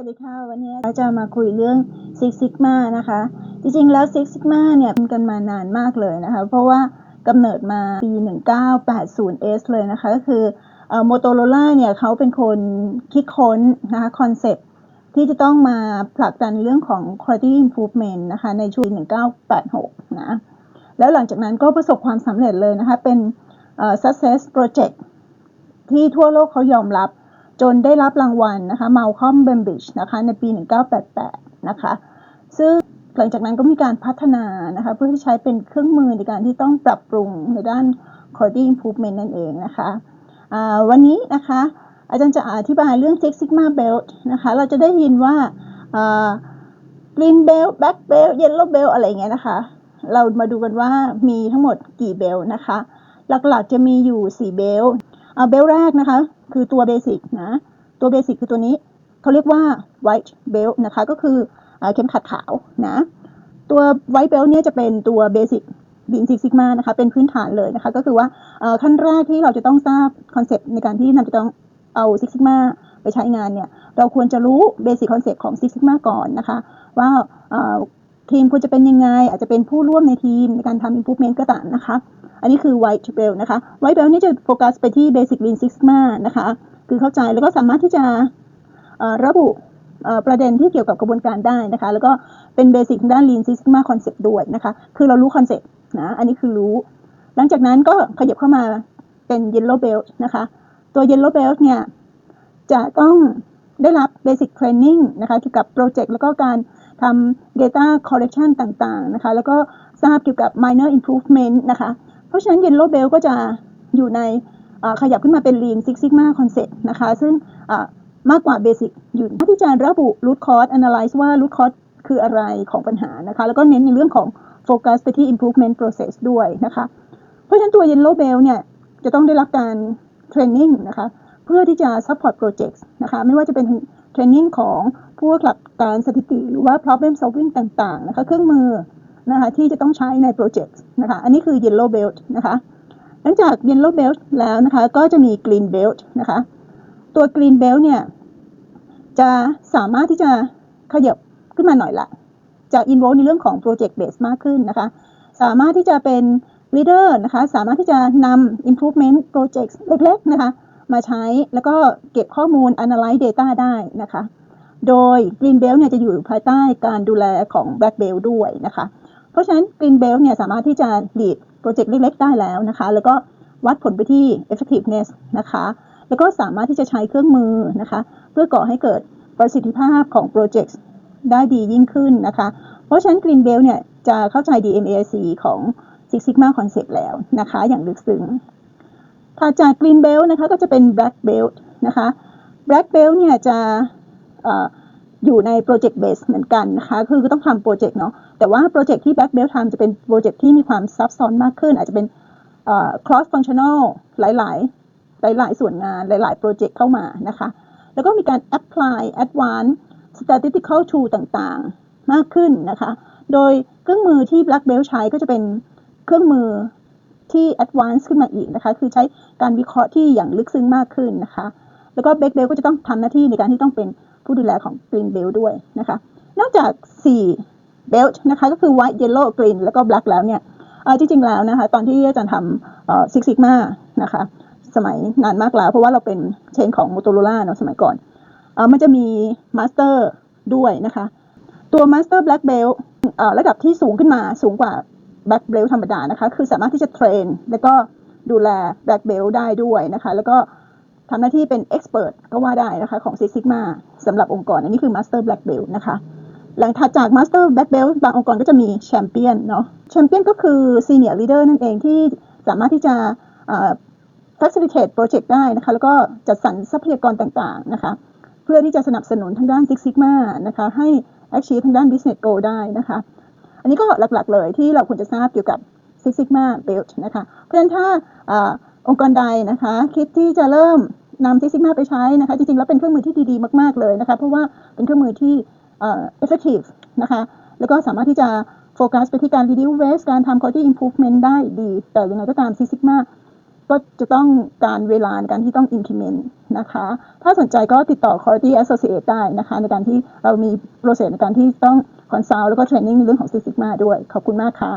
สวัสดีค่ะ วันนี้เราจะมาคุยเรื่อง Six Sigma นะคะ จริงๆแล้ว Six Sigma เนี่ยทำกันมานานมากเลยนะคะ เพราะว่ากำเนิดมาปี 1980S เลยนะคะ ก็คือโมโตโรล่าเนี่ยเขาเป็นคนคิดค้นนะคะคอนเซปที่จะต้องมาผลักดันเรื่องของ quality improvement นะคะในช่วง 1986 นะ แล้วหลังจากนั้นก็ประสบความสำเร็จเลยนะคะ เป็น success project ที่ทั่วโลกเขายอมรับ จนได้รับรางวัลนะคะ Malcolm Bambridge นะคะในปี 1988 นะคะ ซึ่งหลังจากนั้นก็มีการพัฒนานะคะเพื่อที่ใช้เป็นเครื่องมือในการที่ต้องปรับปรุงในด้าน quality improvement นั่นเองนะคะวันนี้นะคะอาจารย์จะอธิบายเรื่อง Six Sigma Belt นะคะ เราจะได้ยินว่า Green Belt Black Belt Yellow Belt อะไรเงี้ยนะคะ เรามาดูกันว่ามีทั้งหมดกี่เบลนะคะ หลักๆจะมีอยู่ 4 เบล เบลแรกนะคะ คือตัวเบสิกนะ ตัวเบสิกคือตัวนี้เขาเรียกว่า white belt นะคะ ก็คือเข็มขัดขาวนะ ตัว white belt เนี่ยจะเป็นตัวเบสิกบีนซิกซิกมานะคะ เป็นพื้นฐานเลยนะคะ ก็คือว่าขั้นแรกที่เราจะต้องทราบคอนเซปต์ในการที่นำจะต้องเอาซิกซิกมาไปใช้งานเนี่ย เราควรจะรู้เบสิกคอนเซปต์ของซิกซิกมาก่อนนะคะ ว่าทีมควรจะเป็นยังไง อาจจะเป็นผู้ร่วมในทีมในการทำ improvement ก็ตามนะคะ อันนี้คือ white belt นะคะ white belt นี่จะโฟกัสไปที่ basic lean six sigma นะคะ คือเข้าใจแล้วก็สามารถที่จะระบุประเด็นที่เกี่ยวกับกระบวนการได้นะคะ แล้วก็เป็นเบสิกด้าน lean six sigma concept ด้วยนะคะ คือเรารู้คอนเซ็ปต์นะ อันนี้คือรู้ หลังจากนั้นก็ขยับเข้ามาเป็น yellow belt นะคะ ตัว yellow belt เนี่ยจะต้องได้รับ basic training นะคะเกี่ยวกับโปรเจกต์แล้วก็การทำ data collection ต่างๆนะคะ แล้วก็ทราบเกี่ยวกับ minor improvement นะคะ เพราะฉะนั้น Yellow Belt ก็จะอยู่ในขยับขึ้นมาเป็น Lean Six Sigma Concept นะคะ ซึ่งมากกว่า Basic อยู่ที่จะระบุ Root Cause Analyze ว่า Root Cause คืออะไรของปัญหานะคะ แล้วก็เน้นในเรื่องของโฟกัสไปที่ improvement process ด้วยนะคะ เพราะฉะนั้นตัว Yellow Belt เนี่ย จะต้องได้รับการ training นะคะ เพื่อที่จะ support projects นะคะ ไม่ว่าจะเป็น training ของพวกลักการสถิติ หรือว่า problem solving ต่างๆ นะคะ เครื่องมือ นะคะที่จะต้องใช้ในโปรเจกต์นะคะอันนี้คือ yellow belt นะคะหลังจาก yellow belt แล้วนะคะก็จะมี green belt นะคะตัว green belt เนี่ยจะสามารถที่จะขยับขึ้นมาหน่อยละจะ involve ในเรื่องของ project base มากขึ้นนะคะสามารถที่จะเป็น leader นะคะสามารถที่จะนำ improvement projects เล็กๆนะคะมาใช้แล้วก็เก็บข้อมูล analyze data ได้นะคะ โดย green belt เนี่ยจะอยู่ภายใต้การดูแลของ black belt ด้วยนะคะ ราะฉะนั้น Green Belt เนี่ยสามารถที่จะ lead โปรเจกต์เล็กๆ ได้แล้วนะคะ แล้วก็วัดผลไปที่ effectiveness นะคะ แล้วก็สามารถที่จะใช้เครื่องมือนะคะ เพื่อก่อให้เกิดประสิทธิภาพของโปรเจกต์ได้ดียิ่งขึ้นนะคะ เพราะฉะนั้น Green Belt เนี่ยจะเข้าใจ DMAIC ของ Six Sigma Concept แล้วนะคะ อย่างลึกซึ้งถัดจาก Green Belt นะคะก็จะเป็น Black Belt นะคะ Black Belt เนี่ยจะ อยู่ในโปรเจกต์เบสเหมือนกันนะคะ คือต้องทำโปรเจกต์เนาะ แต่ว่าโปรเจกต์ที่ Black Belt ทำจะเป็นโปรเจกต์ที่มีความซับซ้อนมากขึ้น อาจจะเป็น cross functional หลาย ๆ หลาย ๆ ส่วนงานหลาย ๆ โปรเจกต์เข้ามานะคะ แล้วก็มีการ apply advanced statistical tool ต่าง ๆ มากขึ้นนะคะ โดยเครื่องมือที่ Black Belt ใช้ก็จะเป็นเครื่องมือที่ advanced ขึ้นมาอีกนะคะ คือใช้การวิเคราะห์ที่อย่างลึกซึ้งมากขึ้นนะคะ แล้วก็ Black Belt ก็จะต้องทำหน้าที่ในการที่ต้องเป็น ผู้ดูแลของ Green Belt ด้วยนะคะ นอกจาก 4 Belt นะคะก็คือ White Yellow Green แล้วก็ Black แล้วเนี่ยจริงๆแล้วนะคะตอนที่อาจารย์ทำ Six Sigma นะคะสมัยนานมากแล้ว เพราะว่าเราเป็นเชนของ Motorola เนาะสมัยก่อนอมันจะมี Master ด้วยนะคะ ตัว Master Black Belt ระดับที่สูงขึ้นมาสูงกว่า Black Belt ธรรมดานะคะ คือสามารถที่จะเทรน แล้วก็ดูแล Black Belt ได้ด้วยนะคะ แล้วก็ ทำหน้าที่เป็นเอ็กซ์เพรสก็ว่าได้นะคะของ Six Sigma สำหรับองค์กร อันนี้คือ Master Black Belt นะคะ หลังถัดจาก Master Black Belt บางองค์กรก็จะมีแชมเปี้ยนเนาะแชมเปี้ยนก็คือ Senior Leader นั่นเองที่สามารถที่จะ facilitate project ได้นะคะแล้วก็จัดสรรทรัพยากรต่างๆนะคะเพื่อที่จะสนับสนุนทางด้าน Six Sigma นะคะให้ achieve ทางด้าน business goal ได้นะคะอันนี้ก็หลักๆเลยที่เราควรจะทราบเกี่ยวกับ Six Sigma Belt นะคะเพราะฉะนั้นถ้า องค์กรใดนะคะ คิดที่จะเริ่มนำซิกซิกมาไปใช้นะคะ จริงๆ แล้วเป็นเครื่องมือที่ดีๆ มาก ๆ เลยนะคะ เพราะว่าเป็นเครื่องมือที่เอ่อ effective นะคะ แล้วก็สามารถที่จะโฟกัสไปที่การ reduce waste การทำ quality improvement ได้ดี แต่ยังไงก็ตามซิกซิกมาก็จะต้องการเวลาในการที่ต้อง implement นะคะ ถ้าสนใจก็ติดต่อ Quality Associate ได้นะคะ ในการที่เรามี process ในการที่ต้อง consult แล้วก็ training ในเรื่องของ Six Sigma ด้วย ขอบคุณมากค่ะ